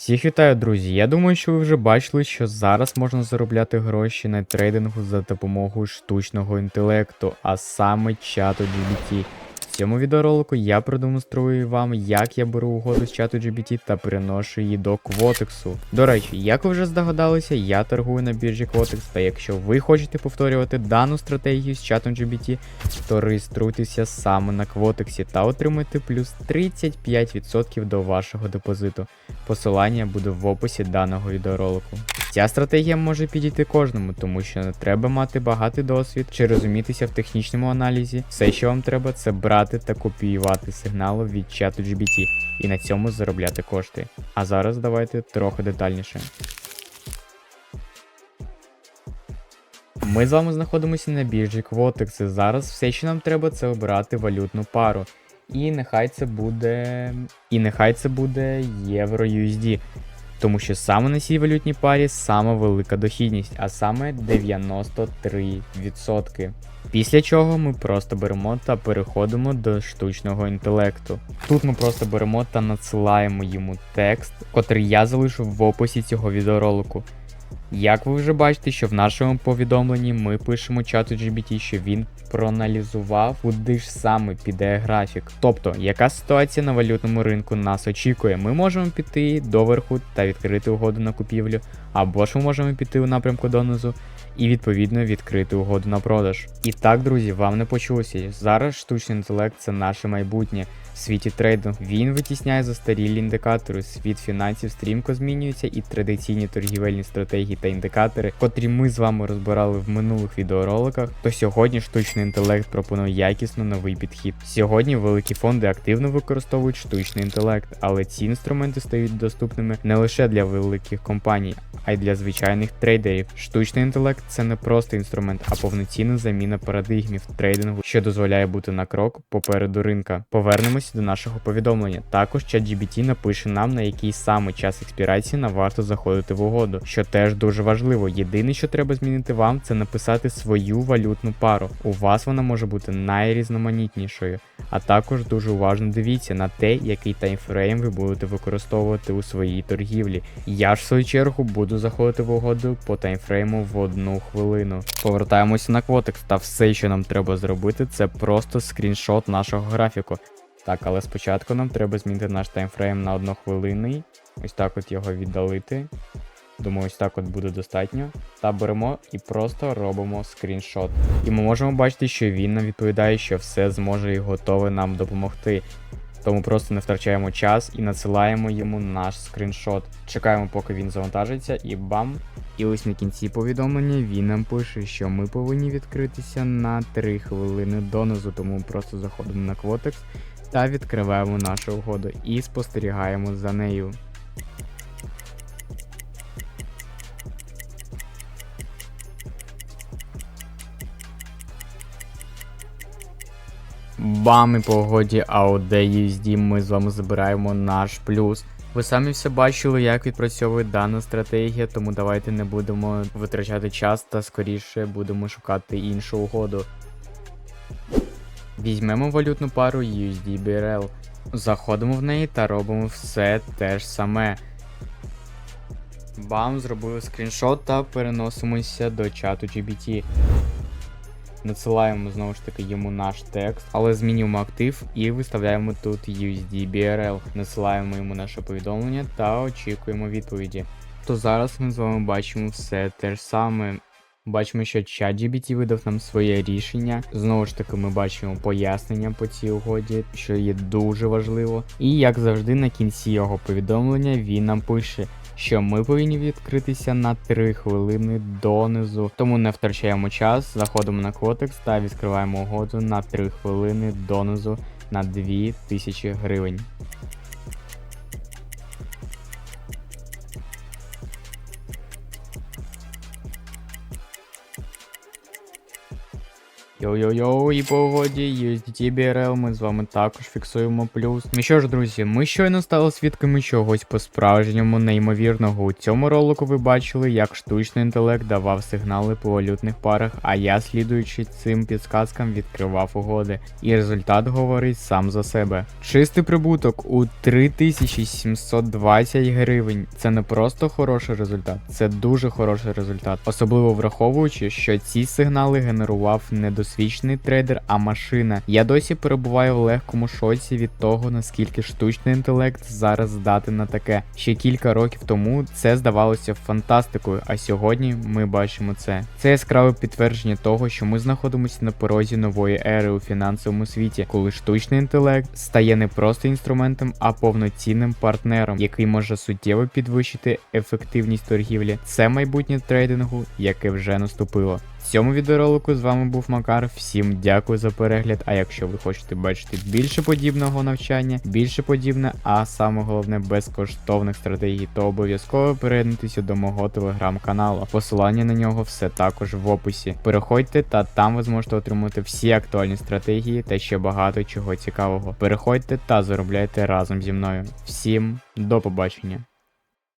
Всіх вітаю, друзі. Я думаю, що ви вже бачили, що зараз можна заробляти гроші на трейдингу за допомогою штучного інтелекту, а саме чату GBT. Цьому відеоролику я продемонструю вам, як я беру угоду з чату GBT та переношу її до Quotexу. До речі, як ви вже здогадалися, я торгую на біржі Quotex, та якщо ви хочете повторювати дану стратегію з чатом GBT, то реєструйтеся саме на Quotex та отримайте плюс 35% до вашого депозиту. Посилання буде в описі даного відеоролику. Ця стратегія може підійти кожному, тому що не треба мати багатий досвід чи розумітися в технічному аналізі. Все, що вам треба, це брати та копіювати сигнали від чату GBT і на цьому заробляти кошти. А зараз давайте трохи детальніше. Ми з вами знаходимося на біржі Quotex. Зараз все, що нам треба, це обрати валютну пару. І нехай це буде. І нехай це буде євро USD. Тому що саме на цій валютній парі саме велика дохідність, а саме 93%. Після чого ми просто беремо та переходимо до штучного інтелекту. Тут ми просто беремо та надсилаємо йому текст, котрий я залишу в описі цього відеоролику. Як ви вже бачите, що в нашому повідомленні ми пишемо чату GBT, що він проаналізував, куди ж саме піде графік. Тобто, яка ситуація на валютному ринку нас очікує. Ми можемо піти доверху та відкрити угоду на купівлю, або ж ми можемо піти у напрямку донизу і відповідно відкрити угоду на продаж. І так, друзі, вам не почулося. Зараз штучний інтелект це наше майбутнє. Світі трейдингу він витісняє застарілі індикатори. Світ фінансів стрімко змінюється, і традиційні торгівельні стратегії та індикатори, котрі ми з вами розбирали в минулих відеороликах, то сьогодні штучний інтелект пропонує якісно новий підхід. Сьогодні великі фонди активно використовують штучний інтелект, але ці інструменти стають доступними не лише для великих компаній, а й для звичайних трейдерів. Штучний інтелект це не просто інструмент, а повноцінна заміна парадигмів трейдингу, що дозволяє бути на крок попереду ринка. Повернемось до нашого повідомлення. Також ChatGPT напише нам, на який саме час експірації нам варто заходити в угоду, що теж дуже важливо. Єдине, що треба змінити вам, це написати свою валютну пару. У вас вона може бути найрізноманітнішою. А також дуже уважно дивіться на те, який таймфрейм ви будете використовувати у своїй торгівлі. Я ж в свою чергу буду заходити в угоду по таймфрейму в одну хвилину. Повертаємося на Quotex, та все, що нам треба зробити, це просто скріншот нашого графіку. Так, але спочатку нам треба змінити наш таймфрейм на однохвилинний. Ось так от його віддалити. Думаю, ось так от буде достатньо. Та беремо і просто робимо скріншот. І ми можемо бачити, що він нам відповідає, що все зможе і готове нам допомогти. Тому просто не втрачаємо час і надсилаємо йому наш скріншот. Чекаємо, поки він завантажиться, і бам! І ось на кінці повідомлення він нам пише, що ми повинні відкритися на 3 хвилини донизу, тому просто заходимо на Quotex та відкриваємо нашу угоду і спостерігаємо за нею. Бам і по угоді AOD USD ми з вами забираємо наш плюс. Ви самі все бачили, як відпрацьовує дана стратегія, тому давайте не будемо витрачати час та скоріше будемо шукати іншу угоду. Візьмемо валютну пару USD BRL, заходимо в неї та робимо все те ж саме. Бам, зробили скріншот та переносимося до чату GBT. Надсилаємо знову ж таки йому наш текст, але змінюємо актив і виставляємо тут USD BRL. Насилаємо йому наше повідомлення та очікуємо відповіді. То зараз ми з вами бачимо все те ж саме. Бачимо, що ChatGPT видав нам своє рішення. Знову ж таки, ми бачимо пояснення по цій угоді, що є дуже важливо. І як завжди, на кінці його повідомлення він нам пише, що ми повинні відкритися на 3 хвилини донизу. Тому не втрачаємо час, заходимо на Котекс та відкриваємо угоду на 3 хвилини донизу на 2000 гривень. Йо-йо-йо, і погоді, USDT BRL, ми з вами також фіксуємо плюс. Ну що ж, друзі, ми щойно стали свідками чогось по-справжньому неймовірного. У цьому ролику ви бачили, як штучний інтелект давав сигнали по валютних парах, а я, слідуючи цим підсказкам, відкривав угоди. І результат говорить сам за себе. Чистий прибуток у 3720 гривень. Це не просто хороший результат, це дуже хороший результат, особливо враховуючи, що ці сигнали генерував не досвідчений трейдер, а машина. Я досі перебуваю в легкому шоці від того, наскільки штучний інтелект зараз здатен на таке. Ще кілька років тому це здавалося фантастикою, а сьогодні ми бачимо це. Це яскраве підтвердження того, що ми знаходимося на порозі нової ери у фінансовому світі, коли штучний інтелект стає не просто інструментом, а повноцінним партнером, який може суттєво підвищити ефективність торгівлі. Це майбутнє трейдингу, яке вже наступило. Цьому відеоролику з вами був Макар. Всім дякую за перегляд. А якщо ви хочете бачити більше подібного навчання, більше подібне, а саме головне безкоштовних стратегій, то обов'язково приєднуйтеся до мого телеграм-каналу. Посилання на нього все також в описі. Переходьте та там ви зможете отримати всі актуальні стратегії та ще багато чого цікавого. Переходьте та заробляйте разом зі мною. Всім до побачення.